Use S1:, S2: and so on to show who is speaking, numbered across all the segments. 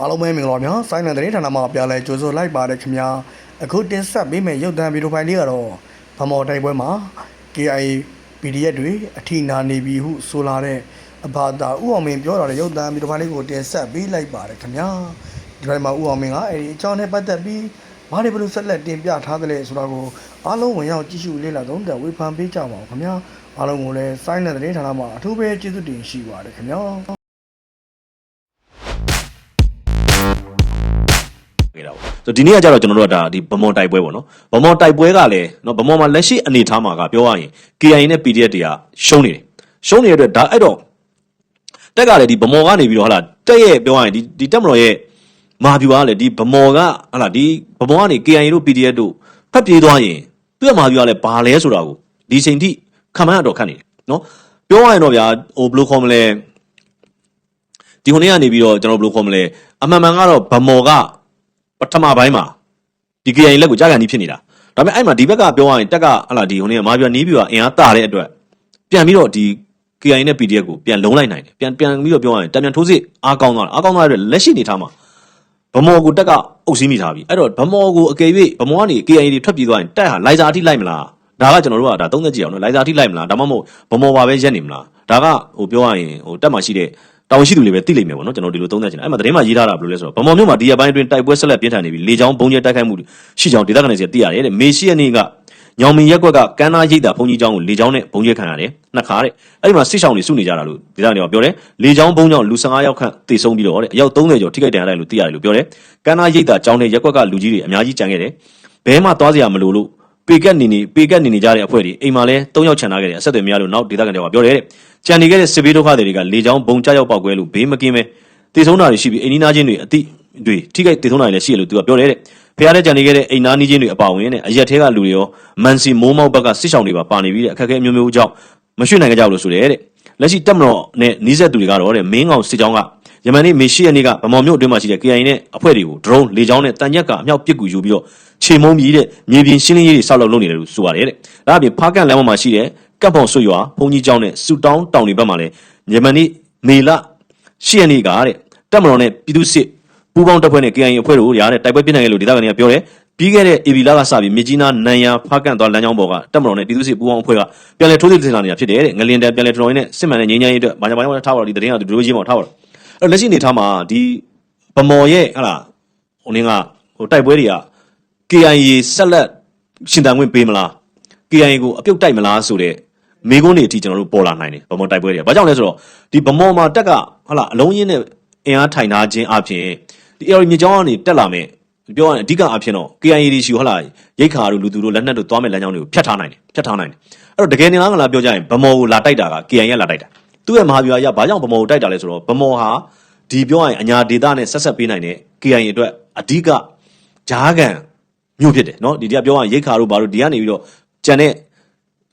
S1: အားလုံးပဲမင်္ဂလာပါဗျာစိုင်းနံသတင်းဌာနမှာပြန်လဲကြိုဆိုလိုက်ပါတယ်ခင်ဗျာအခုတင်ဆက်ပေးမယ့်ရုပ်သံဗီဒီယိုဖိုင်လေးကတော့ဗမော်တိုက်ပွဲမှာ KIA PDF တွေအထီနာနေပြီဟုဆိုလာတဲ့အဘာသာဥအောင်မင်းပြောတာတဲ့ရုပ်သံဗီဒီယိုဖိုင်လေးကိုတင်ဆက်ပေးလိုက်ပါတယ်ခင်ဗျာဒီဘက်မှာဥအောင်မင်းကအဲဒီအကြောင်းနဲ့ပတ်သက်ပြီးဘာတွေဘယ်လိုဆက်လက်တင်ပြထားသလဲဆိုတာကိုအားလုံးဝင်ရောက်ကြည့်ရှုလေ့လာသုံးသပ်ဝေဖန်ပေးကြပါဦးခင်ဗျာအားလုံးကိုလည်းစိုင်းနံသတင်းဌာနမှာအထူးပဲကျေးဇူးတင်ရှိပါတယ်ခင်ဗျာ
S2: ခဲ့တာပေါ့ဆိုတော့ဒီနေ့ကကြတော့ကျွန်တော်တို့ကဒါဒီဗမော်တိုက်ပွဲပေါ့နော်ဗမော်တိုက်ပွဲကလည်းနော်ဗမော်မှာလက်ရှိအနေအထားမှာကပြောရရင် KIA နဲ့ PDF တွေကရှုံးနေတယ်ရှုံးနေတဲ့အတွက်ဒါအဲ့တော့တက်ကလည်းဒီဗမော်ကနေပြီးတော့ဟလာတက်ရဲ့ပြောရရင်ဒီဒီတက်မတော်ရဲ့မာဗျူကလည်းဒီဗမော်ကဟလာဒီဗမော်ကနေ KIA တို့ PDF တို့ဖက်ပြေးသွားရင်သူ့ရဲ့မာဗျူကလည်းဘာလဲဆိုတာကိုဒီချိန်ထိခံမှန်းရတော့ခက်နေတယ်နော်ပြောရရင်တော့ဗျာဟိုဘယ်လိုခေါ်မလဲဒီခုနေ့ကနေပြီးတော့ကျွန်တော်ဘယ်လိုခေါ်မလဲအမှန်မှန်ကတော့ဗမော်က ပထမပိုင်းမှာဒီ KIA လက်ကိုကြာကန်ကြီးဖြစ်နေတာဒါပေမဲ့အဲ့မှာဒီဘက်ကပြောရရင်တက်ကဟလာဒီဟိုနေ့ကမာပြနီးပြကအင်အားတာတဲ့အတွက်ပြန်ပြီးတော့ဒီ KIA နဲ့ PDF ကိုပြန်လုံးလိုက်နိုင်တယ်ပြန်ပြန်ပြီးတော့ပြောရရင်တံပြန်ထိုးစစ်အားကောင်းသွားတာအားကောင်းသွားတဲ့အတွက်လက်ရှိနေထားမှာဗမော်ကိုတက်ကအုပ်စီးမိထားပြီအဲ့တော့ဗမော်ကိုအကယ်၍ဗမော်ကနေ KIA တွေထွက်ပြေးသွားရင်တက်ဟာလိုက်စာအထိလိုက်မလားဒါကကျွန်တော်တို့ကဒါသုံးသက်ကြည့်အောင်နော်လိုက်စာအထိလိုက်မလားဒါမှမဟုတ်ဗမော်ပါပဲရက်နေမလားဒါကဟိုပြောရရင်ဟိုတက်မှာရှိတဲ့ တာဝန်ရှိသူတွေပဲသိလိမ့်မယ်ပေါ့နော်ကျွန်တော်ဒီလိုသုံးသက်ချင်တယ်အဲ့မှာသတင်းမှာရေးထားတာဘယ်လိုလဲဆိုတော့ဗမော်မြို့မှာဒီရက်ပိုင်းအတွင်းတိုက်ပွဲဆက်လက်ပြင်းထန်နေပြီလေကြောင်းဘုံကျဲတိုက်ခိုက်မှုရှိကြောင်းဒေသခံတွေစီသိရတယ်တဲ့မေရှိယနေ့ကညောင်မင်ရက်ကွက်ကကမ်းနာရိပ်သာဘုံကြီးကျောင်းကိုလေကြောင်းနဲ့ဘုံကျဲခံရတယ်နှစ်ခါတဲ့အဲ့ဒီမှာစစ်ဆောင်တွေစုနေကြတာလို့ဒေသခံတွေကပြောတယ်လေကြောင်းဘုံကြောင့်လူ15ယောက်ခန့်တေဆုံးပြီးတော့တဲ့အယောက်30ကျော်ထိခိုက်ဒဏ်ရာရလို့သိရတယ်လို့ပြောတယ်ကမ်းနာရိပ်သာကျောင်းနဲ့ရက်ကွက်ကလူကြီးတွေအများကြီးကြံခဲ့တယ်ဘဲမှသွားစရာမလိုလို့ပေကက်နေနေပေကက်နေနေကြတဲ့အဖွဲ့တွေအိမ်မှာလဲ၃ယောက်ချန်ထားခဲ့တယ်အဆက်အသွယ်မရလို့နောက်ဒေသခံတွေကပြောတယ်တဲ့ ကြံနေခဲ့တဲ့စစ်ဘေးဒုက္ခတွေတွေကလေကြောင်းဘုံကြရောက်ပောက်ကွဲလို့ဘေးမကင်းပဲတေဆုံးတာတွေရှိပြီးအိမ်နီးနားချင်းတွေအတိတွေထိခိုက်တေဆုံးတာတွေလည်းရှိရလို့သူကပြောတယ်တဲ့ဖះတဲ့ကြံနေခဲ့တဲ့အိမ်နားနီးချင်းတွေအပါဝင်တဲ့အရက်ထဲကလူတွေရောမန်စီမိုးမောက်ဘက်ကစစ်ဆောင်တွေပါပါနေပြီးတဲ့အခက်အခဲအမျိုးမျိုးကြောင့်မရွှေ့နိုင်ကြဘူးလို့ဆိုတယ်တဲ့လက်ရှိတက်မတော်နဲ့နီးစပ်သူတွေကတော့တဲ့မင်းကောင်စစ်ကြောင်းကယမန်နေ့မေရှိယနေ့ကဗမော်မြို့အတွင်းမှာရှိတဲ့ KIA နဲ့အဖွဲ့တွေကို drone လေကြောင်းနဲ့တန်ရက်ကအမြောက်ပစ်ကူယူပြီးတော့ခြေမုံပြီးတဲ့မြေပြင်ရှင်းလင်းရေးတွေဆောက်လုပ်လုပ်နေတယ်လို့ဆိုပါတယ်တဲ့ဒါအပြင်ဖားကန်လမ်းပေါ်မှာရှိတဲ့ ကပ်ပေါင်ဆွရွာဘုံကြီးကျောင်းနဲ့စူတောင်းတောင်တွေဘက်မှာလည်းယမန်နေ့မေလရှိယနေ့ကတဲ့တက်မတော်နဲ့ပြည်သူစစ်ပူးပေါင်းတပ်ဖွဲ့နဲ့ KIA အဖွဲ့တို့ရာတဲ့တိုက်ပွဲပြင်းထန်ခဲ့လို့ဒေသခံတွေကပြောတယ်ပြီးခဲ့တဲ့ AB လာကစပြီးမြကြီးနားနန်ရဖားကန်သွားလမ်းကြောင်းပေါ်ကတက်မတော်နဲ့ပြည်သူစစ်ပူးပေါင်းအဖွဲ့ကပြန်လည်ထိုးစစ်ဆင်လာနေတာဖြစ်တယ်တဲ့ငလင်တန်ပြန်လည်ထတော်ရင်းနဲ့စစ်မှန်တဲ့ငြိမ်းချမ်းရေးအတွက်ဘာညာဘာညာထားပါတော့ဒီတရင်ကဒီလိုကြီးမောထားပါတော့အဲ့လက်ရှိနေထားမှာဒီဗမော်ရဲ့ဟလာဟိုနင်းကဟိုတိုက်ပွဲတွေက KIA ဆက်လက်ရှင်တန်ခွင့်ပေးမလား KIA ကိုအပြုတ်တိုက်မလားဆိုတဲ့ မိကုန်းတွေအထိကျွန်တော်တို့ပေါ်လာနိုင်တယ်ဗမော်တိုက်ပွဲတွေကဘာကြောင့်လဲဆိုတော့ဒီဗမော်မှာတက်ကဟလာအလုံးရင်းနဲ့အင်အားထိုင်ထားခြင်းအပြင်ဒီ AR မြေကြောင်းကနေတက်လာမယ်ပြောရရင်အဓိကအဖြစ်တော့ KIA တွေရှိဟလာရိတ်ခါတို့လူသူတို့လက်နက်တို့သွားမဲ့လမ်းကြောင်းတွေကိုဖျက်ထားနိုင်တယ်ဖျက်ထားနိုင်တယ်အဲ့တော့တကယ်နေလားကလားပြောကြရင်ဗမော်ကိုလာတိုက်တာက KIA ကလာတိုက်တာသူ့ရဲ့မဟာဗျူဟာရဘာကြောင့်ဗမော်ကိုတိုက်တာလဲဆိုတော့ဗမော်ဟာဒီပြောရရင်အညာဒေတာနဲ့ဆက်ဆက်ပေးနိုင်တဲ့ KIA အတွက်အဓိကဂျားကန်မြို့ဖြစ်တယ်เนาะဒီတရားပြောရရင်ရိတ်ခါတို့ဘာတို့ဒီကနေပြီးတော့ကြံတဲ့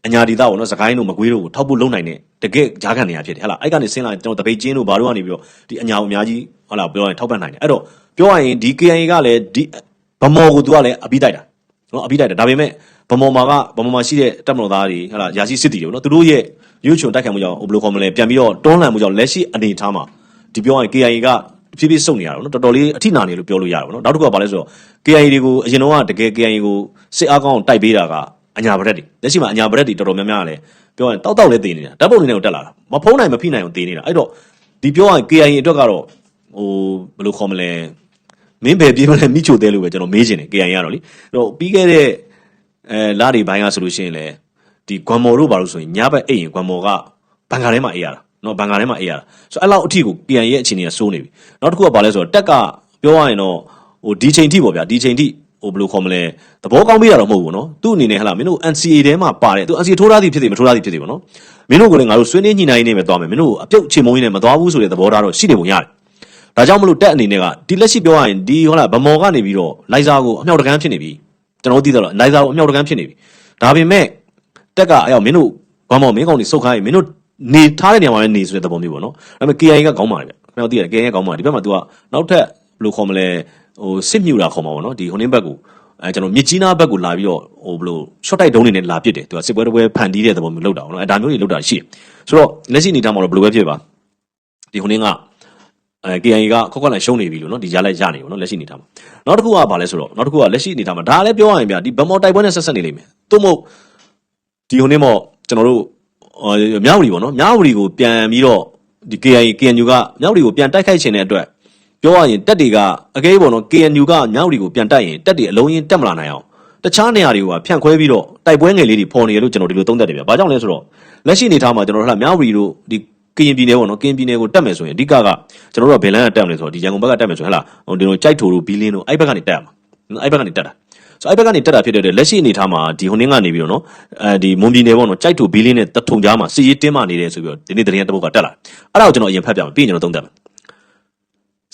S2: အညာဒီတာပေါ့နော်စကိုင်းတို့မကွေးတို့ကိုထောက်ဖို့လုံနိုင်တဲ့တကယ့်ဂျားကန်နေရာဖြစ်တယ်ဟလားအဲ့ကနေဆင်းလာကျွန်တော်တပိတ်ချင်းတို့ဘာတို့ကနေပြီးတော့ဒီအညာကိုအများကြီးဟလားပြောရင်ထောက်ပံ့နိုင်တယ်အဲ့တော့ပြောရရင်ဒီ KIA ကလည်းဒီဗမော်ကိုသူကလည်းအပြီးတိုက်တာနော်အပြီးတိုက်တာဒါပေမဲ့ဗမော်မှာကဗမော်မှာရှိတဲ့တပ်မတော်သားတွေဟလားယာစီစစ်တီတွေပေါ့နော်သူတို့ရဲ့ရွှေချုံတိုက်ခိုက်မှုကြောင့်ဘယ်လိုခေါ်မလဲပြန်ပြီးတော့တွန်းလှန်မှုကြောင့်လက်ရှိအနေအထားမှာဒီပြောရရင် KIA ကဖြည်းဖြည်းစုံနေရတာပေါ့နော်တော်တော်လေးအထိနာနေလို့ပြောလို့ရတယ်ပေါ့နော်နောက်တစ်ခုကဘာလဲဆိုတော့ KIA တွေကိုအရင်တော့ကတကယ် KIA ကိုစစ်အားကောင်းတိုက်ပေးတာက အညာဗရက်တွေလက်ရှိမှာအညာဗရက်တွေတော်တော်များများကလည်းပြောရင်တောက်တောက်လေးတည်နေတာဓာတ်ပုံတွေနဲ့ကိုတက်လာတာမဖုံးနိုင်မဖိနိုင်အောင်တည်နေတာအဲ့တော့ဒီပြောရရင် KIA အတွက်ကတော့ဟိုဘယ်လိုခေါ်မလဲမင်းဘယ်ပြေးမလဲမိချိုတဲလို့ပဲကျွန်တော်မေးချင်တယ် KIA ကတော့လေအဲ့တော့ပြီးခဲ့တဲ့အဲလာတွေဘိုင်းကဆိုလို့ရှိရင်လေဒီဂွမ်မော်တို့ဘာလို့ဆိုရင်ညဘက်အိတ်ရင်ဂွမ်မော်ကဘန်ကာထဲမှာအေးရတာနော်ဘန်ကာထဲမှာအေးရတာဆိုအဲ့လောက်အထိကို KIA ရဲ့အခြေအနေကစိုးနေပြီနောက်တစ်ခုကဘာလဲဆိုတော့တက်ကပြောရရင်တော့ဟိုဒီချိန်ထိပေါ့ဗျာဒီချိန်ထိ ဟိုဘယ်လိုခေါ်မလဲသဘောကောင်းပေးတာတော့မဟုတ်ဘူးနော်သူ့အနေနဲ့ဟလာမင်းတို့ NCA ထဲမှာပါတယ်သူ NCA ထိုးထားသည်ဖြစ်တယ်မထိုးထားသည်ဖြစ်တယ်ပေါ့နော်မင်းတို့ကလည်းငါတို့ဆွေးနွေးညှိနှိုင်းနေမယ်သွားမယ်မင်းတို့အပြုတ်ချေမုံရင်းနဲ့မသွားဘူးဆိုတဲ့သဘောထားတော့ရှိနေပုံရတယ်ဒါကြောင့်မလို့တက်အနေနဲ့ကဒီလက်ရှိပြောရရင်ဒီဟောလာဗမော်ကနေပြီးတော့လိုက်စားကိုအမြောက်တကန်းဖြစ်နေပြီကျွန်တော်သိတယ်လို့လိုက်စားကိုအမြောက်တကန်းဖြစ်နေပြီဒါပေမဲ့တက်ကအယောမင်းတို့ဘာမော်မင်းကောင်တွေစုတ်ခိုင်းမင်းတို့နေထားတဲ့နေရာမှာလည်းနေဆိုတဲ့သဘောမျိုးပေါ့နော်ဒါပေမဲ့ KIA ကကောင်းပါလေဗျကျွန်တော်သိတယ် KIA ကကောင်းပါဒီဘက်မှာ तू ကနောက်ထပ်ဘယ်လိုခေါ်မလဲ ဟိုစစ်မြူတာခေါ်မှာပေါ့နော်ဒီဟိုနင်းဘက်ကိုအဲကျွန်တော်မြစ်ကြီးနားဘက်ကိုလာပြီးတော့ဟိုဘယ်လို short တိုက်တုံးနေနဲ့လာပစ်တယ်သူကစစ်ပွဲတစ်ပွဲဖန်တီးတဲ့သဘောမျိုးလောက်တာပေါ့နော်အဲဒါမျိုးတွေလောက်တာရှိတယ်ဆိုတော့လက်ရှိအနေထားမှာတော့ဘယ်လိုပဲဖြစ်ပါဒီဟိုနင်းကအဲ KIA ကခွက်ခွက်လိုက်ရှုံးနေပြီလို့နော်ဒီရလိုက်ရနေပေါ့နော်လက်ရှိအနေထားမှာနောက်တစ်ခုကဘာလဲဆိုတော့နောက်တစ်ခုကလက်ရှိအနေထားမှာဒါလည်းပြောရရင်ဗျာဒီဗမော်တိုက်ပွဲနဲ့ဆက်ဆက်နေလိမ့်မယ်သို့မဟုတ်ဒီဟိုနေ့မော့ကျွန်တော်တို့အော်မြောက်ဝတီပေါ့နော်မြောက်ဝတီကိုပြန်ပြီးတော့ဒီ KIA KNU ကမြောက်ဝတီကိုပြန်တိုက်ခိုက်ခြင်းတဲ့အတွက် ပြောရရင်တက်တွေကအကဲပေါ့နော် KNU ကမြောက်ဝတီကိုပြန်တိုက်ရင်တက်တွေအလုံးရင်းတက်မလာနိုင်အောင်တခြားနေရာတွေကဖြန့်ခွဲပြီးတော့တိုက်ပွဲငယ်လေးတွေပေါ်နေရလို့ကျွန်တော်ဒီလိုသုံးသပ်တယ်ဗျာ။ဘာကြောင့်လဲဆိုတော့လက်ရှိအနေထားမှာကျွန်တော်တို့ဟလာမြောက်ဝတီတို့ဒီကရင်ပြည်နယ်ပေါ့နော်ကရင်ပြည်နယ်ကိုတက်မယ်ဆိုရင်အဓိကကကျွန်တော်တို့ကဘယ်လန်းကတက်မလဲဆိုတော့ဒီရန်ကုန်ဘက်ကတက်မယ်ဆိုရင်ဟလာဟိုဒီလိုကြိုက်ထိုတို့ဘီလင်းတို့အဲ့ဘက်ကနေတက်ရမှာ။အဲ့ဘက်ကနေတက်တာ။ဆိုအဲ့ဘက်ကနေတက်တာဖြစ်တဲ့အတွက်လက်ရှိအနေထားမှာဒီဟိုနင်းကနေပြီးတော့နော်အဲဒီမွန်ပြည်နယ်ပေါ့နော်ကြိုက်ထိုဘီလင်းနဲ့တထုံကြားမှာစီရေးတင်းမာနေတယ်ဆိုပြီးတော့ဒီနေ့သတင်းတစ်ပုဒ်ကတက်လာ။အဲ့ဒါကိုကျွန်တော်အရင်ဖတ်ပြမယ်ပြီးရင်ကျွန်တော်သုံးသပ်မယ်။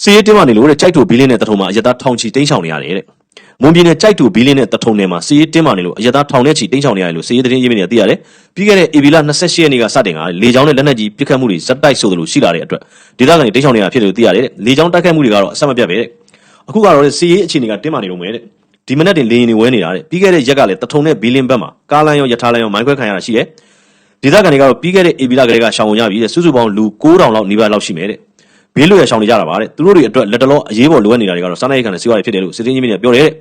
S2: စီရေးတင်းမာနေလို့တဲ့ကြိုက်ထိုဘီလင်းနဲ့တထုံမှာအရတာထောင်ချီတင်းချောင်နေရတယ်တဲ့။မွန်ပြည်နယ်ကြိုက်တူဘီလင်းနဲ့တထုံနယ်မှာစီးရေးတင်းမာနေလို့အရသာထောင်နဲ့ချီတင်းချောင်နေရတယ်လို့စီးရေးသတင်းရေးမြစ်နေသိရတယ်။ပြီးခဲ့တဲ့ဧပြီလ28ရက်နေ့ကစတင်ကလေကြောင်းနဲ့လက်နက်ကြီးပစ်ခတ်မှုတွေဇက်တိုက်ဆိုသလိုရှိလာတဲ့အတွက်ဒေသခံတွေတင်းချောင်နေရဖြစ်တယ်လို့သိရတယ်တဲ့။လေကြောင်းတိုက်ခိုက်မှုတွေကတော့အဆက်မပြတ်ပဲတဲ့။အခုကတော့စီးရေးအခြေအနေကတင်းမာနေလို့မယ်တဲ့။ဒီမနက်တင်လေရင်တွေဝဲနေတာတဲ့။ပြီးခဲ့တဲ့ရက်ကလည်းတထုံနဲ့ဘီလင်းဘက်မှာကားလမ်းရောရထားလမ်းရောမိုင်းခွဲခံရတာရှိတယ်။ဒေသခံတွေကတော့ပြီးခဲ့တဲ့ဧပြီလကလေးကရှောင်ဝင်ရပြီးတဲ့စုစုပေါင်းလူ9000လောက်နီးပါးလောက်ရှိမယ်တဲ့။ ဘေးလွယ်ရှောင်နေကြတာပါတဲ့သူတို့တွေအတွက်လက်တလောအရေးပေါ်လိုအပ်နေတာတွေကတော့စားနပ်ရိက္ခာနဲ့စီးပွားရေးဖြစ်တယ်လို့စစ်တင်းကြီးမြင့်ကပြောတယ်တဲ့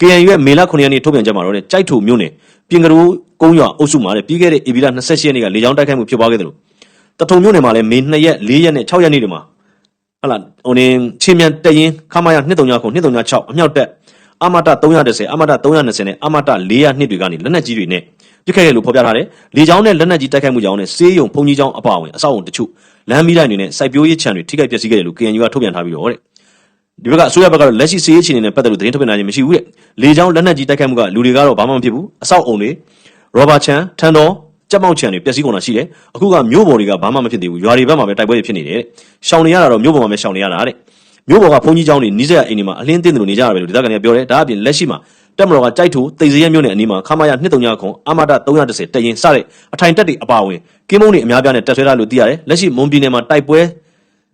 S2: KNU ရဲ့မေလ9ရက်နေ့ထုတ်ပြန်ချက်မှာတော့တဲ့ကြိုက်ထုမြို့နယ်ပြင်ကရိုးကုန်းရွာအုပ်စုမှာတဲ့ပြီးခဲ့တဲ့ဧပြီလ28ရက်နေ့ကလေကြောင်းတိုက်ခိုက်မှုဖြစ်ပွားခဲ့တယ်လို့တထုံမြို့နယ်မှာလည်းမေ2ရက်4ရက်နဲ့6ရက်နေ့တွေမှာဟလာဟိုနေချင်းမြန်တရင်ခမရ239ခု236အမြောက်တက်အမတာ310အမတာ320နဲ့အမတာ400နှစ်တွေကနေလက်နက်ကြီးတွေနဲ့ပြစ်ခဲ့ရလို့ဖော်ပြထားတယ်လေကြောင်းနဲ့လက်နက်ကြီးတိုက်ခိုက်မှုကြောင့်နဲ့စေးရုံဖုန်ကြီးကြောင်းအပါအဝင်အဆောက်အုံတချို့ လမ်းမီးတိုင်းတွေနဲ့စိုက်ပျိုးရေးခြံတွေထိခိုက်ပျက်စီးခဲ့တယ်လို့ KNU ကထုတ်ပြန်ထားပြီးတော့တဲ့ဒီဘက်ကအစိုးရဘက်ကတော့လက်ရှိစီးရေးအခြေအနေနဲ့ပတ်သက်လို့သတင်းထုတ်ပြန်နိုင်ခြင်းမရှိဘူးတဲ့လေကြောင်းလက်နက်ကြီးတိုက်ခိုက်မှုကလူတွေကတော့ဘာမှမဖြစ်ဘူးအဆောက်အုံတွေရောဘာချန်ထန်တော်ကြက်မောက်ချန်တွေပျက်စီးကုန်တာရှိတယ်အခုကမြို့ပေါ်တွေကဘာမှမဖြစ်သေးဘူးရွာတွေဘက်မှာပဲတိုက်ပွဲတွေဖြစ်နေတယ်တဲ့ရှောင်နေရတာတော့မြို့ပေါ်မှာပဲရှောင်နေရတာတဲ့မြို့ပေါ်ကဘုံကြီးကျောင်းတွေနီးစပ်အိမ်တွေမှာအလင်းတင်းတယ်လို့နေကြရပဲလို့ဒေသခံတွေကပြောတယ်ဒါအပြင်လက်ရှိမှာ တက်မတော်ကကြိုက်ထိုတိတ်စရဲမြို့နယ်အနီးမှာခမာရ239ခွန်အမတာ310တရင်စတဲ့အထိုင်တက်တွေအပါအဝင်ကင်းမုံတွေအများပြားနဲ့တက်ဆွဲထားလို့သိရတယ်လက်ရှိမွန်ပြည်နယ်မှာတိုက်ပွဲ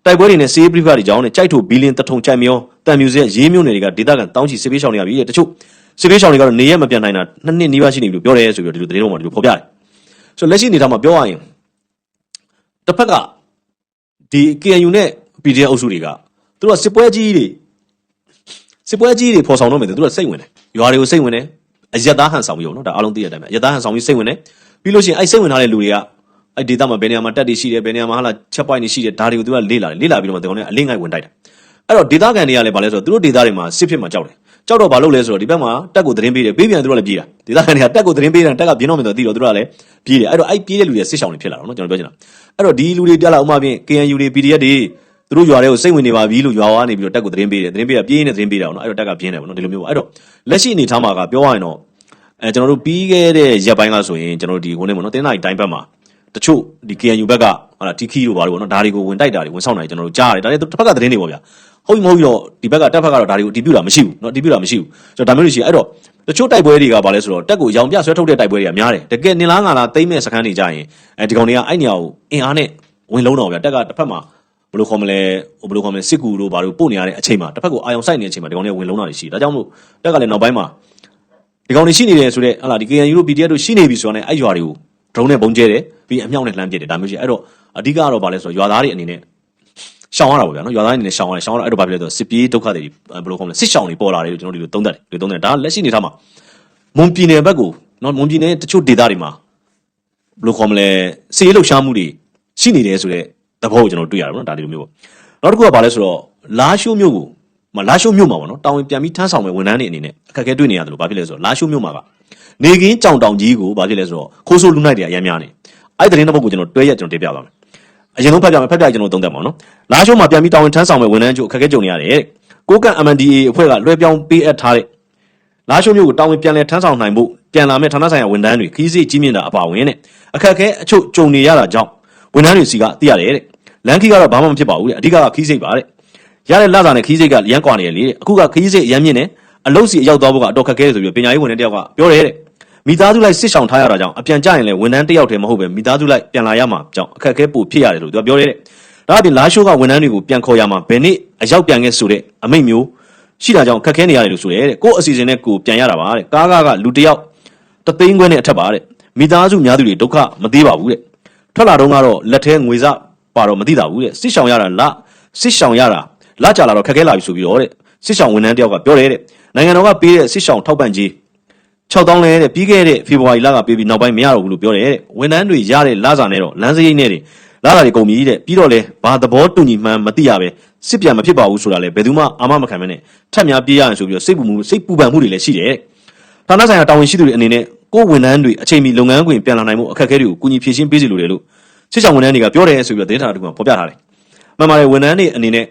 S2: တိုက်ပွဲတွေနဲ့စီးပရိဖတ်တွေကြောင်းနဲ့ကြိုက်ထိုဘီလင်းတထုံချိုင်မြောတန်မြူစဲရေးမြို့နယ်တွေကဒေသခံတောင်းချီစစ်ပေးရှောင်နေရပြီတဲ့တချို့စစ်ပေးရှောင်တွေကတော့နေရက်မပြန်နိုင်တာနှစ်နှစ်နီးပါးရှိနေပြီလို့ပြောတယ်ဆိုပြီးတော့ဒီလိုသတင်းတော်မှာဒီလိုဖော်ပြတယ်ဆိုတော့လက်ရှိအနေထားမှာပြောရရင်တစ်ဖက်ကဒီ KNU နဲ့ PDF အုပ်စုတွေကသူတို့ကစစ်ပွဲကြီးတွေ စစ်ပွဲကြီးတွေဖော်ဆောင်တော့မယ်သူတို့ကစိတ်ဝင်တယ်ရွာတွေကိုစိတ်ဝင်တယ်အယက်သားဟန်ဆောင်ပြီးတော့နော်ဒါအားလုံးသိရတဲ့အတိုင်းပဲအယက်သားဟန်ဆောင်ပြီးစိတ်ဝင်တယ်ပြီးလို့ရှိရင်အဲ့စိတ်ဝင်ထားတဲ့လူတွေကအဲ့ဒေတာမှာဘယ်နေရာမှာတက်တွေရှိတယ်ဘယ်နေရာမှာဟာလာချက်ပိုက်နေရှိတယ်ဒါတွေကိုသူကလေ့လာတယ်လေ့လာပြီးတော့မှဒီကောင်တွေကအလင်းငိုက်ဝင်တိုက်တယ်အဲ့တော့ဒေတာကန်တွေကလည်းဗာလဲဆိုတော့သူတို့ဒေတာတွေမှာစစ်ဖြစ်မှာကြောက်တယ်ကြောက်တော့ဘာလုပ်လဲဆိုတော့ဒီဘက်မှာတက်ကိုသတင်းပေးတယ်ပေးပြန်သူတို့လည်းပြေးတာဒေတာကန်တွေကတက်ကိုသတင်းပေးတယ်တက်ကပြင်းတော့မယ်ဆိုတော့သိတော့သူတို့ကလည်းပြေးတယ်အဲ့တော့အဲ့ပြေးတဲ့လူတွေစစ်ရှောင်တွေဖြစ်လာတော့နော်ကျွန်တော်ပြောချင်တာအဲ့တော့ဒီလူတွေပြလာဥမာဖြင့် KNU တွေ PDF တွေ သူတို့ရွာတွေကိုစိတ်ဝင်နေပါပြီလို့ရွာဝါနေပြီးတော့တက်ကိုသတင်းပေးတယ်သတင်းပေးတာပြေးနေသတင်းပေးတာပေါ့နော်အဲ့တော့တက်ကပြင်းတယ်ပေါ့နော်ဒီလိုမျိုးပေါ့အဲ့တော့လက်ရှိအနေထားမှာကပြောရရင်တော့အဲကျွန်တော်တို့ပြီးခဲ့တဲ့ရက်ပိုင်းကဆိုရင်ကျွန်တော်တို့ဒီခုနေပေါ့နော်တင်းနိုင်တိုင်းဘက်မှာတချို့ဒီ KNU ဘက်ကဟာတီခီတို့ဘာလို့ပေါ့နော်ဒါတွေကိုဝင်တိုက်တာတွေဝင်ဆောင်တာတွေကျွန်တော်တို့ကြားရတယ်ဒါတွေတစ်ဖက်ကသတင်းတွေပေါ့ဗျာဟုတ်ပြီမဟုတ်ပြီတော့ဒီဘက်ကတက်ဖက်ကတော့ဒါတွေကိုအတီးပြတာမရှိဘူးเนาะအတီးပြတာမရှိဘူးဆိုတော့ဒါမျိုးတွေရှိအဲ့တော့တချို့တိုက်ပွဲတွေကဘာလဲဆိုတော့တက်ကိုရောင်ပြဆွဲထုတ်တဲ့တိုက်ပွဲတွေကများတယ်တကယ်နင်လားငါလားတိမ့်မဲ့စခန်းတွေကြရင်အဲဒီကောင်တွေကအဲ့နေရာကိုအင်အားနဲ့ဝင်လုံးတော့ဗျာတက်ကတစ်ဖက်မှာ ဘယ်လိုခေါ်မလဲဟိုဘယ်လိုခေါ်မလဲစစ်ကူတို့ဘာလို့ပို့နေရတဲ့အချိန်မှာတစ်ဖက်ကိုအာယုံစိုက်နေတဲ့အချိန်မှာဒီကောင်တွေကဝင်လုံးတာတွေရှိတယ်ဒါကြောင့်မို့တက်ကလည်းနောက်ပိုင်းမှာဒီကောင်တွေရှိနေတယ်ဆိုတော့ဟလာဒီ KNU တို့ PDF တို့ရှိနေပြီဆိုတော့လည်းအဲ့ရွာတွေကို drone နဲ့ပုံကျဲတယ်ပြီးအမြောက်နဲ့လှမ်းပစ်တယ်ဒါမျိုးရှိအဲ့တော့အဓိကတော့ဗာလဲဆိုတော့ရွာသားတွေအနေနဲ့ရှောင်ရတာပေါ့ဗျာနော်ရွာသားတွေအနေနဲ့ရှောင်ရတယ်ရှောင်ရတော့အဲ့တော့ဗာဖြစ်လဲဆိုတော့စစ်ပြေးဒုက္ခတွေဘယ်လိုခေါ်မလဲစစ်ရှောင်တွေပေါ်လာတယ်လို့ကျွန်တော်တို့ဒီလိုသုံးသပ်တယ်ဒီလိုသုံးတယ်ဒါလက်ရှိနေထားမှာမွန်ပြည်နယ်ဘက်ကိုနော်မွန်ပြည်နယ်တချို့ဒေသတွေမှာဘယ်လိုခေါ်မလဲစီးရေးလှုပ်ရှားမှုတွေရှိနေတယ်ဆိုတော့ သဘောကိုကျွန်တော်တွေ့ရတယ်ပေါ့နော်ဒါဒီလိုမျိုးပေါ့နောက်တစ်ခုကဗာလဲဆိုတော့လာရှိုးမြို့ကိုမလာရှိုးမြို့မှာပေါ့နော်တာဝန်ပြန်ပြီးထမ်းဆောင်မဲ့ဝန်ထမ်းတွေအနေနဲ့အခက်အခဲတွေ့နေရတယ်လို့ဗာဖြစ်လဲဆိုတော့လာရှိုးမြို့မှာကနေကင်းကြောင်တောင်ကြီးကိုဗာဖြစ်လဲဆိုတော့ခိုးဆိုးလူနိုင်တွေအများများနေအဲ့ဒီသတင်းတစ်ပုဒ်ကိုကျွန်တော်တွဲရက်ကျွန်တော်တင်ပြပါမယ်အရင်ဆုံးဖတ်ပြမယ်ဖတ်ပြကျွန်တော်သုံးသပ်ပါအောင်နော်လာရှိုးမှာပြန်ပြီးတာဝန်ထမ်းဆောင်မဲ့ဝန်ထမ်းတို့အခက်အခဲကြုံနေရတယ်တဲ့ကိုကန့် MNDAA အဖွဲ့ကလွှဲပြောင်းပေးအပ်ထားတဲ့လာရှိုးမြို့ကိုတာဝန်ပြန်လည်ထမ်းဆောင်နိုင်ဖို့ပြန်လာမဲ့ဌာနဆိုင်ရာဝန်ထမ်းတွေခီးစိတ်ကြီးမြင့်တာအပါဝင်တဲ့အခက်အခဲအချို့ကြုံနေရတာကြောင့်ဝန်ထမ်းတွေစီကသိရတယ်တဲ့ လန်ခီကတော့ဘာမှမဖြစ်ပါဘူးတဲ့အဓိကကခီးစိတ်ပါတဲ့ရတဲ့လစာနဲ့ခီးစိတ်ကရမ်းကွာနေရလေတဲ့အခုကခီးစိတ်ရမ်းမြင့်နေအလုတ်စီအရောက်သွားဖို့ကအတော်ခက်ခဲတယ်ဆိုပြီးပညာရေးဝန်ထမ်းတယောက်ကပြောတယ်တဲ့မိသားစုလိုက်စစ်ဆောင်ထားရတာကြောင့်အပြန်ကြရင်လည်းဝန်ထမ်းတစ်ယောက်တည်းမဟုတ်ပဲမိသားစုလိုက်ပြန်လာရမှာကြောင့်အခက်အခဲပိုဖြစ်ရတယ်လို့သူကပြောတယ်တဲ့ဒါအပြင်လာရှိုးကဝန်ထမ်းတွေကိုပြန်ခေါ်ရမှာဘယ်နေ့အရောက်ပြန်ခဲ့ဆိုတဲ့အမိန့်မျိုးရှိတာကြောင့်ခက်ခဲနေရတယ်လို့ဆိုတယ်တဲ့ကို့အစီအစဉ်နဲ့ကိုပြန်ရတာပါတဲ့ကားကားကလူတစ်ယောက်တသိန်းခွဲနဲ့အထက်ပါတဲ့မိသားစုများသူတွေဒုက္ခမသေးပါဘူးတဲ့ထွက်လာတော့ကတော့လက်ထဲငွေစ ပါတော့မသိတာဘူးတဲ့စစ်ဆောင်ရတာလစစ်ဆောင်ရတာလာကြလာတော့ခက်ခဲလာပြီဆိုပြီးတော့တဲ့စစ်ဆောင်ဝန်ထမ်းတယောက်ကပြောတယ်တဲ့နိုင်ငံတော်ကပေးတဲ့စစ်ဆောင်ထောက်ပံ့ကြီး6000လဲတဲ့ပြီးခဲ့တဲ့ဖေဖော်ဝါရီလကပေးပြီးနောက်ပိုင်းမရတော့ဘူးလို့ပြောတယ်တဲ့ဝန်ထမ်းတွေရတဲ့လစာနဲ့တော့လမ်းစရိတ်နဲ့တွေလာတာတွေကုန်ပြီတဲ့ပြီးတော့လဲဘာသဘောတူညီမှန်းမသိရပဲစစ်ပြန်မဖြစ်ပါဘူးဆိုတာလဲဘယ်သူမှအာမမခံမနဲ့ထပ်များပြေးရရင်ဆိုပြီးတော့စိတ်ပူမှုစိတ်ပူပန်မှုတွေလည်းရှိတယ်တဲ့ဌာနဆိုင်ရာတာဝန်ရှိသူတွေအနေနဲ့ကိုယ်ဝန်ထမ်းတွေအချိန်မီလုပ်ငန်းခွင်ပြန်လာနိုင်မှုအခက်အခဲတွေကိုကူညီဖြေရှင်းပေးစီလိုတယ်လို့ စစ်ဆောင်ဝန်ထမ်းတွေကပြောတယ်ဆိုပြီးတော့သတင်းဌာနတွေကဖော်ပြထားတယ်။မှန်ပါတယ်ဝန်ထမ်းတွေအနေနဲ့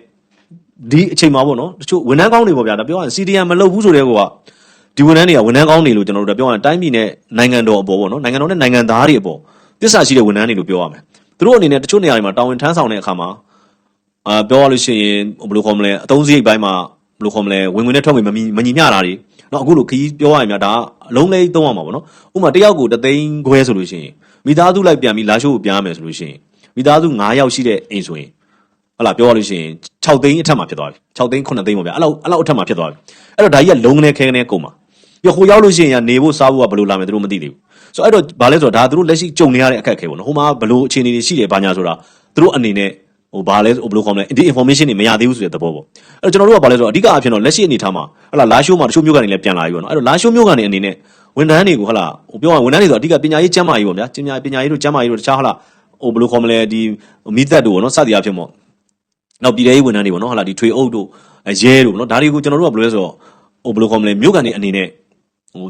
S2: ဒီအချိန်မှာပေါ့နော်တချို့ဝန်ထမ်းကောင်းတွေပေါ့ဗျာဒါပြောရရင် CDM မလုပ်ဘူးဆိုတဲ့ကောကဒီဝန်ထမ်းတွေကဝန်ထမ်းကောင်းတွေလို့ကျွန်တော်တို့ပြောရရင်တိုင်းပြည်နဲ့နိုင်ငံတော်အပေါ်ပေါ့နော်နိုင်ငံတော်နဲ့နိုင်ငံသားတွေအပေါ်တစ္ဆာရှိတဲ့ဝန်ထမ်းတွေလို့ပြောရမယ်။သူတို့အနေနဲ့တချို့နေရာတွေမှာတာဝန်ထမ်းဆောင်တဲ့အခါမှာအာပြောရလို့ရှိရင်ဘယ်လိုခေါ်မလဲအသုံးစရိတ်ပိုင်းမှာဘယ်လိုခေါ်မလဲဝင်ဝင်နဲ့ထွက်ဝင်မမီမညီမျှတာတွေ နော်အခုလိုခရီးပြောရရင်များဒါအလုံးလေးသုံးရမှာပေါ့နော်ဥပမာတယောက်ကိုတသိန်းခွဲဆိုလို့ရှိရင်မိသားစုလိုက်ပြန်ပြီးလာရှိုးကိုပြန်ရမယ်ဆိုလို့ရှိရင်မိသားစု9ယောက်ရှိတဲ့အိမ်ဆိုရင်ဟလာပြောရလို့ရှိရင်6သိန်းအထက်မှာဖြစ်သွားပြီ6သိန်း9သိန်းပေါ့ဗျာအဲ့လောက်အဲ့လောက်အထက်မှာဖြစ်သွားပြီအဲ့တော့ဒါကြီးကလုံးနေခဲနေကုန်မှာပြခိုရောက်လို့ရှိရင်ကနေဖို့စားဖို့ကဘယ်လိုလာမယ်သူတို့မသိသေးဘူးဆိုတော့အဲ့တော့ဘာလဲဆိုတော့ဒါသူတို့လက်ရှိကြုံနေရတဲ့အခက်အခဲပေါ့နော်ဟိုမှာဘယ်လိုအခြေအနေတွေရှိတယ်ဘာညာဆိုတာသူတို့အနေနဲ့ ဟိုဘာလဲဟိုဘယ်လိုခေါ်မလဲဒီ information တွေမရသေးဘူးဆိုတဲ့သဘောပေါ့အဲ့တော့ကျွန်တော်တို့ကဘာလဲဆိုတော့အဓိကအဖြစ်တော့လက်ရှိအနေထားမှာဟလာလာရှိုးမှာတချို့မျိုးကနေလည်းပြန်လာပြီပေါ့နော်အဲ့တော့လာရှိုးမျိုးကနေအနေနဲ့ဝန်ထမ်းတွေကိုဟလာဟိုပြောရရင်ဝန်ထမ်းတွေဆိုအဓိကပညာရေးကျန်းမာရေးပေါ့ဗျာပညာပညာရေးတို့ကျန်းမာရေးတို့တခြားဟလာဟိုဘယ်လိုခေါ်မလဲဒီမိသက်တို့ပေါ့နော်စသည်အဖြစ်ပေါ့နောက်ပြည်ထောင်ရေးဝန်ထမ်းတွေပေါ့နော်ဟလာဒီထွေအုပ်တို့ရဲတို့ပေါ့နော်ဒါတွေကိုကျွန်တော်တို့ကဘယ်လိုလဲဆိုတော့ဟိုဘယ်လိုခေါ်မလဲမျိုးကနေအနေနဲ့ဟို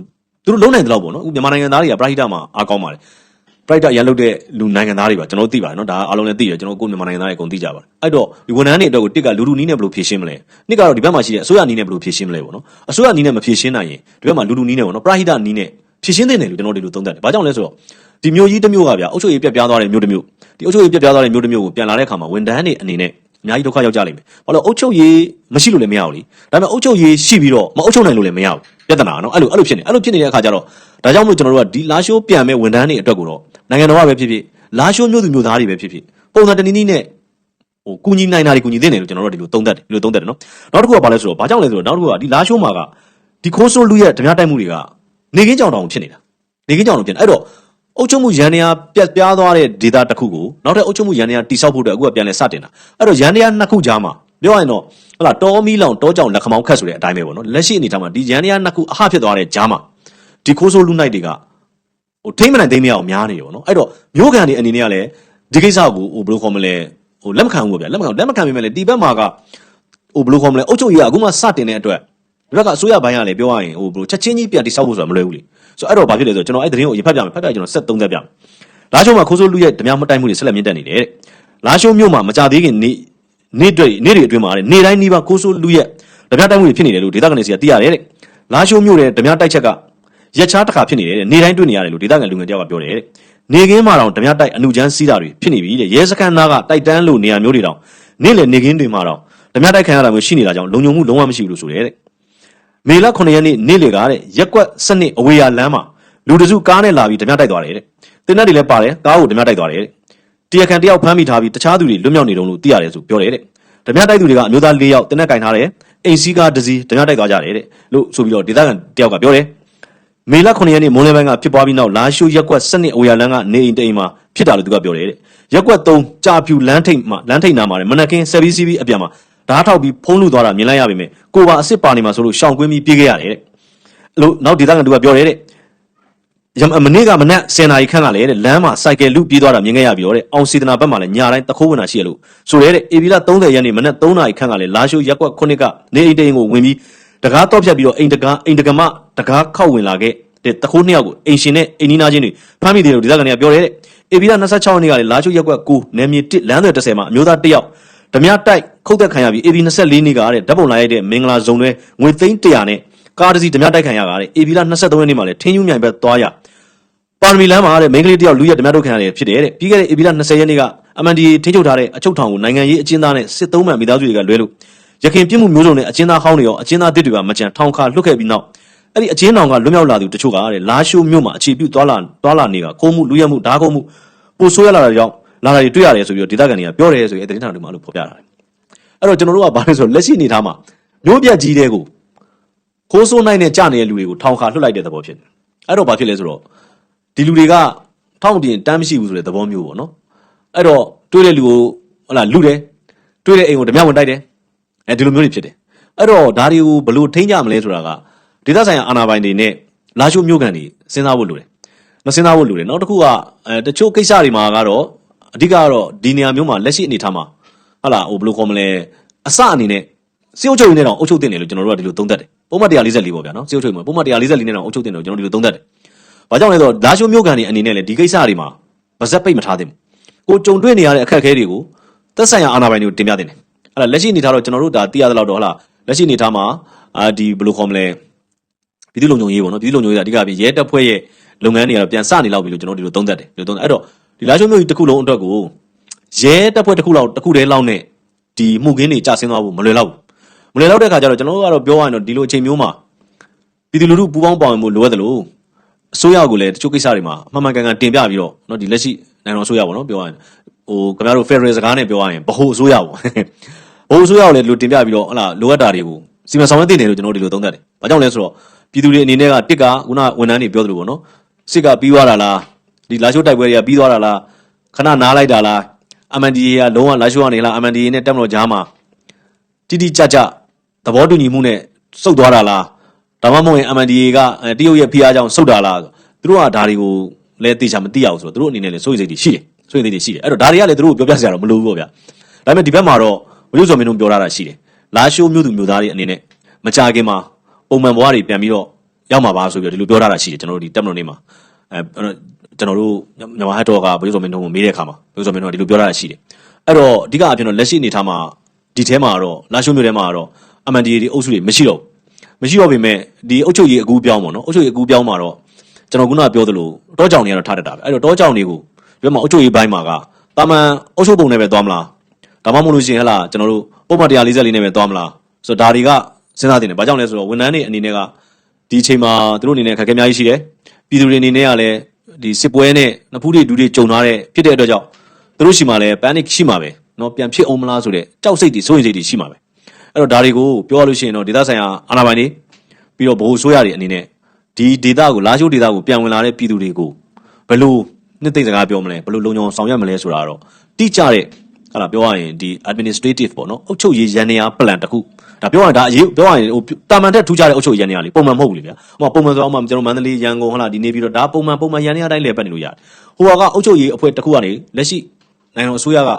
S2: သူတို့လုံးနိုင်တဲ့လောက်ပေါ့နော်အခုမြန်မာနိုင်ငံသားတွေကပရိဟိတမှာအားကောင်းပါတယ် ပရိုက်တာရန်လုပ်တဲ့လူနိုင်ငံသားတွေပါကျွန်တော်တို့သိပါတယ်နော်ဒါအားလုံးလည်းသိတယ်ကျွန်တော်ကိုယ်မြန်မာနိုင်ငံသားတွေအကုန်သိကြပါတယ်အဲ့တော့ဒီဝန်ထမ်းတွေအတွက်ကိုတစ်ကလူလူနီးနဲ့ဘယ်လိုဖြည့်ရှင်းမလဲနှစ်ကတော့ဒီဘက်မှာရှိတဲ့အစိုးရနီးနဲ့ဘယ်လိုဖြည့်ရှင်းမလဲပေါ့နော်အစိုးရနီးနဲ့မဖြည့်ရှင်းနိုင်ရင်ဒီဘက်မှာလူလူနီးနဲ့ပေါ့နော်ပရိုက်တာနီးနဲ့ဖြည့်ရှင်းတဲ့နယ်လို့ကျွန်တော်တို့ဒီလိုသုံးသပ်တယ်ဘာကြောင့်လဲဆိုတော့ဒီမျိုးကြီးတစ်မျိုးကဗျာအုပ်ချုပ်ရေးပြက်ပြားသွားတဲ့မျိုးတစ်မျိုးဒီအုပ်ချုပ်ရေးပြက်ပြားသွားတဲ့မျိုးတစ်မျိုးကိုပြန်လာတဲ့အခါမှာဝန်ထမ်းတွေအနေနဲ့ အများကြီးဒုက္ခရောက်ကြလိမ့်မယ်ဘာလို့အုပ်ချုပ်ရေးမရှိလို့လည်းမရဘူးလीဒါပေမဲ့အုပ်ချုပ်ရေးရှိပြီးတော့မအုပ်ချုပ်နိုင်လို့လည်းမရဘူးပြဿနာနော်အဲ့လိုအဲ့လိုဖြစ်နေအဲ့လိုဖြစ်နေတဲ့အခါကျတော့ဒါကြောင့်မို့ကျွန်တော်တို့ကဒီလာရှိုးပြန်မဲ့ဝန်ထမ်းတွေအတွက်ကိုတော့နိုင်ငံတော်ကပဲဖြစ်ဖြစ်လာရှိုးမျိုးသူမျိုးသားတွေပဲဖြစ်ဖြစ်ပုံစံတနည်းနည်းနဲ့ဟိုကူညီနိုင်တာတွေကူညီသင့်တယ်လို့ကျွန်တော်တို့ကဒီလိုသုံးသပ်တယ်ဒီလိုသုံးသပ်တယ်နော်နောက်တစ်ခုကဘာလဲဆိုတော့ဘာကြောင့်လဲဆိုတော့နောက်တစ်ခုကဒီလာရှိုးမှာကဒီခိုးဆိုးလူရဲ့ဓမြတိုက်မှုတွေက နေကင်းကြောင်တောင်ဖြစ်နေတာနေကင်းကြောင်တောင်ဖြစ်နေအဲ့တော့ အုပ်ချုပ်မှုရန်ရာပြက်ပြားသွားတဲ့ဒေတာတစ်ခုကိုနောက်ထပ်အုပ်ချုပ်မှုရန်ရာတိဆောက်ဖို့အတွက်အခုကပြန်လဲစတင်တာအဲ့တော့ရန်ရာနှစ်ခုကြားမှာပြောရရင်တော့ဟလာတောမီလောင်တောကြောင်လက်ခမောင်းခတ်ဆိုတဲ့အတိုင်းပဲပေါ့နော်လက်ရှိအနေထားမှာဒီရန်ရာနှစ်ခုအဟဖြစ်သွားတဲ့ကြားမှာဒီခိုးဆိုးလူနိုင်တွေကဟိုထိမ့်မနိုင်သိမ့်မရအောင်များနေတယ်ပေါ့နော်အဲ့တော့မျိုးကန်တွေအနေနဲ့ကလည်းဒီကိစ္စကိုဟိုဘယ်လိုခေါ်မလဲဟိုလက်မခံဘူးပေါ့ဗျာလက်မခံလက်မခံမိမဲ့လေဒီဘက်မှာကဟိုဘယ်လိုခေါ်မလဲအုတ်ချုပ်ကြီးကအခုမှစတင်တဲ့အတွက်ဒီဘက်ကအစိုးရဘိုင်းကလည်းပြောရရင်ဟိုဘယ်လိုချက်ချင်းကြီးပြန်တိစောက်ဖို့ဆိုတာမလွယ်ဘူးလေ ဆိုတော့အဲ့တော့ဘာဖြစ်လဲဆိုတော့ကျွန်တော်အဲ့သတင်းကိုရဖတ်ပြမယ်ဖတ်ပြကျွန်တော်ဆက်သုံးသက်ပြမယ်လာချိုမှာခိုးဆိုးလူရဲ့ဓမြမတိုက်မှုတွေဆက်လက်မြင့်တက်နေတယ်တဲ့လာချိုမြို့မှာမကြသေးခင်နေ့နေ့တွေနေ့တွေအတွင်းမှာတဲ့နေ့တိုင်းနေ့ပါခိုးဆိုးလူရဲ့ဓမြတိုက်မှုတွေဖြစ်နေတယ်လို့ဒေသခံတွေစီကသိရတယ်တဲ့လာချိုမြို့ရဲ့ဓမြတိုက်ချက်ကရက်ချားတစ်ခါဖြစ်နေတယ်တဲ့နေတိုင်းတွေ့နေရတယ်လို့ဒေသခံလူငယ်တယောက်ကပြောတယ်တဲ့နေကင်းမှာတော့ဓမြတိုက်အနုချမ်းစီးတာတွေဖြစ်နေပြီတဲ့ရဲစခန်းသားကတိုက်တန်းလို့နေရာမျိုးတွေတောင်နေ့လေနေကင်းတွေမှာတော့ဓမြတိုက်ခံရတာမျိုးရှိနေတာကြောင့်လုံခြုံမှုလုံးဝမရှိဘူးလို့ဆိုတယ်တဲ့ မေလ9ရက်နေ့နေ့လေကတဲ့ရက်ကွက်စနစ်အဝေးရလမ်းမှာလူတစုကားနဲ့လာပြီးဓမြတိုက်သွားတယ်တဲ့တင်တဲ့တွေလည်းပါတယ်ကားကိုဓမြတိုက်သွားတယ်တဲ့တရားခံတယောက်ဖမ်းမိထားပြီးတခြားသူတွေလွတ်မြောက်နေတုံးလို့သိရတယ်ဆိုပြောတယ်တဲ့ဓမြတိုက်သူတွေကအမျိုးသား၄ယောက်တင်တဲ့ကင်ထားတယ်အိမ်စီးကားတစ်စီးဓမြတိုက်သွားကြတယ်တဲ့လို့ဆိုပြီးတော့ဒေသခံတယောက်ကပြောတယ်မေလ9ရက်နေ့မွန်းလယ်ပိုင်းကဖြစ်ပွားပြီးနောက်လာရှိုးရက်ကွက်စနစ်အဝေးရလန်းကနေအိမ်တိမ်မှာဖြစ်တာလို့သူကပြောတယ်တဲ့ရက်ကွက်3ကြာဖြူလမ်းထိပ်မှာလမ်းထိပ်နာမှာတဲ့မနက်ခင်းဆက်ပြီးစီးပြီးအပြန်မှာဓာတ်ထောက်ပြီးဖုံးလူသွားတာမြင်လိုက်ရပေမဲ့ ကိုပါအစ်စ်ပါနေမှာဆိုလို့ရှောင်ကွင်းပြီးပြေးခဲ့ရတယ်တဲ့အဲ့လို့နောက်ဒေသခံသူကပြောတယ်တဲ့ရမမနေ့ကမနက်10နာရီခန့်ကလည်းတဲ့လမ်းမှာစိုက်ကယ်လူပြေးသွားတာမြင်ခဲ့ရပြီးတော့တဲ့အောင်စီဒနာဘက်မှာလည်းညာတိုင်းတခိုးဝင်တာရှိရလို့ဆိုရဲတဲ့အေဗီလာ30ရက်နေ့မနက်3နာရီခန့်ကလည်းလာရှိုးရက်ကွက်9ကနေအိမ်တိမ်ကိုဝင်ပြီးတကားတော့ဖြတ်ပြီးတော့အိမ်တကားအိမ်တကမတကားခောက်ဝင်လာခဲ့တဲ့တခိုးနှစ်ယောက်ကိုအိမ်ရှင်နဲ့အိမ်နီးနားချင်းတွေဖမ်းမိတယ်လို့ဒေသခံတွေကပြောတယ်တဲ့အေဗီလာ26ရက်နေ့ကလည်းလာချိုရက်ကွက်9နယ်မြေ1လမ်းသွယ်30မှာအမျိုးသားတစ်ယောက် ဓမြတိုက်ခုတ်သက်ခံရပြီးအေဗီ24နေ့ကတဲ့ဓာတ်ပုံလာရိုက်တဲ့မင်္ဂလာဇုံတွေငွေသိန်း100နဲ့ကားတစ်စီးဓမြတိုက်ခံရတာတဲ့အေဗီလာ23ရက်နေ့မှာလည်းထင်းယူမြိုင်ဘက်သွားရပါရမီလမ်းမှာတဲ့မိန်းကလေးတစ်ယောက်လူရက်ဓမြထုတ်ခံရတယ်ဖြစ်တယ်တဲ့ပြီးခဲ့တဲ့အေဗီလာ20ရက်နေ့ကအမန်ဒီထင်းချုပ်ထားတဲ့အချုပ်ထောင်ကိုနိုင်ငံရေးအကျဉ်းသားနဲ့စစ်သုံးမှန်မိသားစုတွေကလွဲလို့ရခင်ပြစ်မှုမျိုးစုံနဲ့အကျဉ်းသားဟောင်းတွေရောအကျဉ်းသားတစ်တွေကမကြံထောင်ခါလွတ်ခဲ့ပြီးနောက်အဲ့ဒီအချင်းတောင်ကလွတ်မြောက်လာသူတချို့ကတဲ့လာရှိုးမြို့မှာအခြေပြုသွားလာသွားလာနေတာခိုးမှုလူရက်မှုဓာတ်ကုန်းမှုပိုဆိုးရလာတဲ့ကြောင့် လာတာတွေတွေ့ရတယ်ဆိုပြီးတော့ဒေသခံတွေကပြောတယ်ဆိုရင်အဲဒီသတင်းဌာနတွေမှာလို့ဖော်ပြတာတယ်အဲ့တော့ကျွန်တော်တို့ကဘာလဲဆိုတော့လက်ရှိအနေထားမှာမျိုးပြတ်ကြီးတဲ့ကိုခိုးဆိုးနိုင်တဲ့ကြနေတဲ့လူတွေကိုထောင်ခါလွှတ်လိုက်တဲ့သဘောဖြစ်တယ်အဲ့တော့ဘာဖြစ်လဲဆိုတော့ဒီလူတွေကထောင်ပြင်တမ်းမရှိဘူးဆိုတဲ့သဘောမျိုးပေါ့နော်အဲ့တော့တွေ့တဲ့လူကိုဟလာလူတယ်တွေ့တဲ့အိမ်ကိုဓမြဝင်တိုက်တယ်အဲဒီလိုမျိုးတွေဖြစ်တယ်အဲ့တော့ဒါတွေကိုဘယ်လိုထိန်းကြမလဲဆိုတာကဒေသဆိုင်ရာအာဏာပိုင်တွေနဲ့လာရှိုးမျိုးကန်တွေစဉ်းစားဖို့လိုတယ်မစဉ်းစားဖို့လိုတယ်နောက်တစ်ခုကအဲတချို့ကိစ္စတွေမှာကတော့ အဓိကကတော့ဒီနေရာမျိုးမှာလက်ရှိအနေထားမှာဟုတ်လားဟိုဘယ်လိုခေါ်မလဲအစအနေနဲ့စေအုပ်ချုပ်ရေးနဲ့တော့အုပ်ချုပ်တင်တယ်လို့ကျွန်တော်တို့ကဒီလိုသုံးသပ်တယ်ပုံမှန်144ပေါ့ဗျာနော်စေအုပ်ချုပ်ရေးမှာပုံမှန်144နဲ့တော့အုပ်ချုပ်တင်တယ်လို့ကျွန်တော်တို့ဒီလိုသုံးသပ်တယ်ဘာကြောင့်လဲဆိုတော့လာရှိုးမျိုးကန်တွေအနေနဲ့လည်းဒီကိစ္စတွေမှာပါဇက်ပိတ်မထားသင့်ဘူးကိုကြုံတွေ့နေရတဲ့အခက်အခဲတွေကိုသက်ဆိုင်ရာအာဏာပိုင်တွေကိုတင်ပြတင်တယ်အဲ့ဒါလက်ရှိအနေထားတော့ကျွန်တော်တို့ဒါသိရသလောက်တော့ဟုတ်လားလက်ရှိအနေထားမှာအာဒီဘယ်လိုခေါ်မလဲပြည်သူ့လုံခြုံရေးပေါ့နော်ပြည်သူ့လုံခြုံရေးကအဓိကပြရဲတပ်ဖွဲ့ရဲ့လုပ်ငန်းတွေကတော့ပြန်စနေလောက်ပြီလို့ကျွန်တော်ဒီလိုသုံးသပ်တယ်ဒီလိုသုံးသပ်အဲ့တော့ ဒီလာချုံမျိုးကြီးတစ်ခုလုံးအတွက်ကိုရဲတပ်ဖွဲ့တစ်ခုလောက်တစ်ခုတည်းလောက်နဲ့ဒီမှုခင်းတွေကြာဆင်းသွားဖို့မလွယ်တော့ဘူးမလွယ်တော့တဲ့ခါကျတော့ကျွန်တော်တို့ကတော့ပြောရရင်တော့ဒီလိုအချိန်မျိုးမှာပြည်သူလူထုပူးပေါင်းပါဝင်မှုလိုအပ်တယ်လို့အစိုးရကလည်းတချို့ကိစ္စတွေမှာအမှန်မှန်ကန်ကန်တင်ပြပြီးတော့เนาะဒီလက်ရှိနိုင်ငံတော်အစိုးရပေါ့နော်ပြောရရင်ဟိုခင်ဗျားတို့ Federal စကားနဲ့ပြောရရင်ဗဟိုအစိုးရပေါ့ ဗဟိုအစိုးရကိုလည်းဒီလိုတင်ပြပြီးတော့ဟလာလိုအပ်တာတွေကိုစီမံဆောင်ရွက်တင်တယ်လို့ကျွန်တော်တို့ဒီလိုသုံးသပ်တယ်။ဘာကြောင့်လဲဆိုတော့ပြည်သူတွေအနေနဲ့ကတစ်ကခုနဝန်ထမ်းတွေပြောသလိုပေါ့နော်စစ်ကပြီးသွားတာလား ဒီလာရှိုးတိုက်ပွဲတွေကပြီးသွားတာလားခဏနားလိုက်တာလား MNDA ကလုံးဝလာရှိုးကနေလား MNDA နဲ့တက်မလို့ကြားမှာတိတိကျကျသဘောတူညီမှုနဲ့စုပ်သွားတာလားဒါမှမဟုတ်ရင် MNDA ကအဲတရုတ်ရဲ့ဖိအားကြောင့်စုပ်တာလားသူတို့ကဒါတွေကိုလည်းတေချာမသိရအောင်ဆိုတော့သူတို့အနေနဲ့လည်းစိုးရိမ်စိတ်တွေရှိတယ်စိုးရိမ်စိတ်တွေရှိတယ်အဲ့တော့ဒါတွေကလည်းသူတို့ကိုပြောပြစရာတော့မလိုဘူးပေါ့ဗျာဒါပေမဲ့ဒီဘက်မှာတော့ဝိရုဇော်မင်းတို့ပြောထားတာရှိတယ်လာရှိုးမျိုးသူမျိုးသားတွေအနေနဲ့မကြခင်မှာပုံမှန်ဘဝတွေပြန်ပြီးတော့ရောက်မှာပါဆိုပြီးတော့ဒီလိုပြောထားတာရှိတယ်ကျွန်တော်တို့ဒီတက်မလို့နေမှာအဲအဲ့တော့ ကျွန်တော်တို့မြန်မာဟတ်တော်ကဝိရုဇော်မင်းတို့ကိုမေးတဲ့အခါမှာဝိရုဇော်မင်းတို့ကဒီလိုပြောထားတာရှိတယ်အဲ့တော့အဓိကအဖြစ်တော့လက်ရှိအနေထားမှာဒီထဲမှာတော့လာရှိုးမျိုးထဲမှာတော့ MNDA ဒီအုပ်စုတွေမရှိတော့ဘူးမရှိတော့ပေမဲ့ဒီအုပ်ချုပ်ရေးအကူပြောင်းပေါ့နော်အုပ်ချုပ်ရေးအကူပြောင်းမှာတော့ကျွန်တော်ခုနကပြောသလိုတောကြောင်တွေကတော့ထားတတ်တာပဲအဲ့တော့တောကြောင်တွေကိုဒီဘက်မှာအုပ်ချုပ်ရေးဘိုင်းမှာကတာမန်အုပ်ချုပ်ပုံနဲ့ပဲသွားမလားဒါမှမဟုတ်လို့ရှိရင်ဟလာကျွန်တော်တို့ပုံမှန်144နဲ့ပဲသွားမလားဆိုတော့ဒါတွေကစဉ်းစားတင်တယ်ဘာကြောင့်လဲဆိုတော့ဝန်ထမ်းတွေအနေနဲ့ကဒီအချိန်မှာသူတို့အနေနဲ့ခက်ခဲအများကြီးရှိတယ်ပြည်သူတွေအနေနဲ့ကလည်း ဒီစစ်ပွဲနဲ့နဖူးတွေဒူးတွေကြုံထားတဲ့ဖြစ်တဲ့အတွက်ကြောင့်သူတို့ရှိမှလည်း panic ရှိမှာပဲเนาะပြန်ဖြစ်အောင်မလားဆိုတဲ့ကြောက်စိတ်တွေစိုးရိမ်စိတ်တွေရှိမှာပဲအဲ့တော့ဒါတွေကိုပြောရလို့ရှိရင်တော့ဒေသဆိုင်ရာအာဏာပိုင်တွေပြီးတော့ဗဟိုဆိုရတွေအနေနဲ့ဒီဒေသကိုလာရှိုးဒေသကိုပြန်ဝင်လာတဲ့ပြည်သူတွေကိုဘယ်လိုနှစ်သိမ့်စကားပြောမလဲဘယ်လိုလုံခြုံဆောင်ရွက်မလဲဆိုတာတော့တိကျတဲ့ဟာလာပြောရရင်ဒီ administrative ပေါ့နော်အုပ်ချုပ်ရေးရန်နေရာ plan တစ်ခု ဒါပြောရရင်ဒါအရေးပြောရရင်ဟိုတာမန်တက်ထူးခြားတဲ့အုပ်ချုပ်ရေးရန်နေရာလေပုံမှန်မဟုတ်ဘူးလေဗျာဟိုပုံမှန်ဆိုတော့မှကျွန်တော်မန္တလေးရန်ကုန်ဟလာဒီနေပြီးတော့ဒါပုံမှန်ပုံမှန်ရန်နေရာတိုင်းလဲပတ်နေလို့ရတယ်ဟိုကအုပ်ချုပ်ရေးအဖွဲ့တစ်ခုကနေလက်ရှိနိုင်ငံတော်အစိုးရက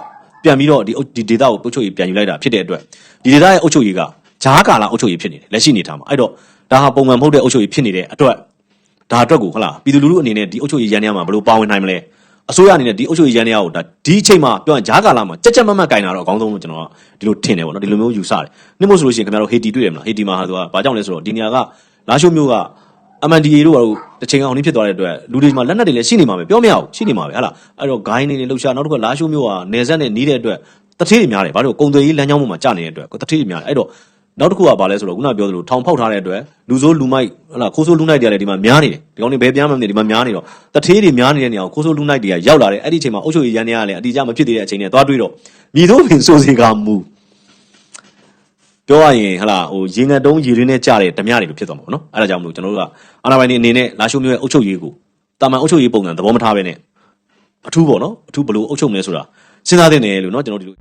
S2: ပြန်ပြီးတော့ဒီဒီဒေတာကိုအုပ်ချုပ်ရေးပြန်ယူလိုက်တာဖြစ်တဲ့အတွက်ဒီဒေတာရဲ့အုပ်ချုပ်ရေးကဂျားကာလာအုပ်ချုပ်ရေးဖြစ်နေတယ်လက်ရှိနေထားမှာအဲ့တော့ဒါဟာပုံမှန်မဟုတ်တဲ့အုပ်ချုပ်ရေးဖြစ်နေတဲ့အတွက်ဒါအတွက်ကိုဟုတ်လားပြည်သူလူထုအနေနဲ့ဒီအုပ်ချုပ်ရေးရန်နေရာမှာဘယ်လိုပါဝင်နိုင်မလဲ အစိုးရအနေနဲ့ဒီအုပ်ချုပ်ရေးရန်တရားကိုဒါဒီအချိန်မှာပြောရင်ဂျားကာလာမှာကြက်ကြက်မတ်မတ်ကင်တာတော့အကောင်းဆုံးလို့ကျွန်တော်ကဒီလိုထင်တယ်ပေါ့နော်ဒီလိုမျိုးယူဆတယ်နှိမ့်မို့ဆိုလို့ရှိရင်ခင်ဗျားတို့ဟေတီတွေ့တယ်မလားဟေတီမှာဟာသူကဘာကြောင့်လဲဆိုတော့ဒီနေရာကလာရှိုးမျိုးက MNDA တို့ကတော့တစ်ချိန်အောင်နေဖြစ်သွားတဲ့အတွက်လူတွေမှာလက်နက်တွေလည်းရှိနေမှာပဲပြောမရဘူးရှိနေမှာပဲဟာလားအဲ့တော့ဂိုင်းနေနေလှုပ်ရှားနောက်တစ်ခုကလာရှိုးမျိုးကနေဆက်နဲ့နီးတဲ့အတွက်တတိတွေများတယ်ဘာလို့ကုံသွေးကြီးလမ်းကြောင်းပေါ်မှာကြာနေတဲ့အတွက်တတိတွေများတယ်အဲ့တော့ နောက်တစ်ခုကဘာလဲဆိုတော့ခုနပြောသလိုထောင်ဖောက်ထားတဲ့အတွက်လူဆိုးလူမိုက်ဟလာခိုးဆိုးလူနိုင်တွေကလည်းဒီမှာများနေတယ်ဒီကောင်တွေဘယ်ပြန်မှမနေဒီမှာများနေတော့တထေးတွေများနေတဲ့နေရာကိုခိုးဆိုးလူနိုင်တွေကရောက်လာတယ်အဲ့ဒီအချိန်မှာအုပ်ချုပ်ရေးရန်တွေကလည်းအတိအကျမဖြစ်သေးတဲ့အချိန်နဲ့သွားတွေးတော့မြည်သူပင်စိုးစီကမူပြောရရင်ဟလာဟိုရေငတ်တုံးရေလင်းနဲ့ကြတဲ့ဓမြတွေလိုဖြစ်သွားမှာပေါ့နော်အဲ့ဒါကြောင့်မလို့ကျွန်တော်တို့ကအာနာပိုင်နေအနေနဲ့လာရှုမျိုးရဲ့အုပ်ချုပ်ရေးကိုတာမန်အုပ်ချုပ်ရေးပုံစံသဘောမထားဘဲနဲ့အထူးပေါ့နော်အထူးဘလို့အုပ်ချုပ်မလဲဆိုတာစဉ်းစားသင့်တယ်လို့နော်ကျွန်တော်ဒီလို